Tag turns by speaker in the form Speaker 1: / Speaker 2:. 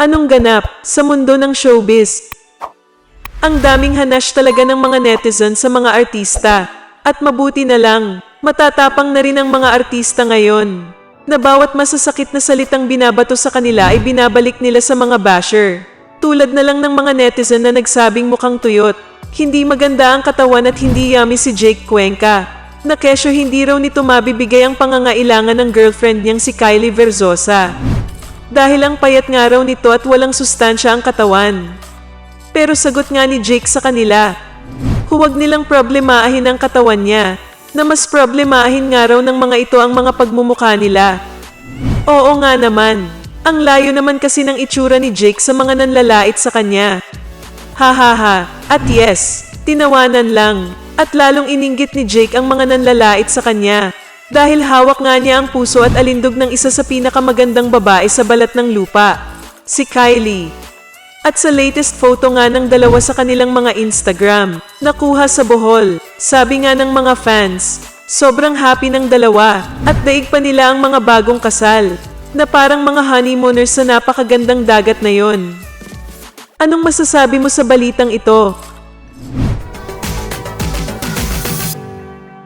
Speaker 1: Anong ganap sa mundo ng showbiz? Ang daming hanash talaga ng mga netizen sa mga artista. At mabuti na lang, matatapang na rin ang mga artista ngayon. Na bawat masasakit na salitang binabato sa kanila ay binabalik nila sa mga basher. Tulad na lang ng mga netizen na nagsabing mukhang tuyot. Hindi maganda ang katawan at hindi yummy si Jake Cuenca. Na kesyo hindi raw nito mabibigay ang pangangailangan ng girlfriend niyang si Kylie Verzosa. Dahil ang payat nga raw nito at walang sustansya ang katawan. Pero sagot nga ni Jake sa kanila, huwag nilang problemahin ang katawan niya, na mas problemahin nga raw ng mga ito ang mga pagmumukha nila. Oo nga naman, ang layo naman kasi ng itsura ni Jake sa mga nanlalait sa kanya. Ha ha ha, at yes, tinawanan lang, at lalong ininggit ni Jake ang mga nanlalait sa kanya. Dahil hawak nga niya ang puso at alindog ng isa sa pinakamagandang babae sa balat ng lupa, si Kylie. At sa latest photo nga ng dalawa sa kanilang mga Instagram, nakuha sa Bohol, sabi nga ng mga fans, sobrang happy ng dalawa at daig pa nila ang mga bagong kasal, na parang mga honeymooners sa napakagandang dagat na yon. Anong masasabi mo sa balitang ito?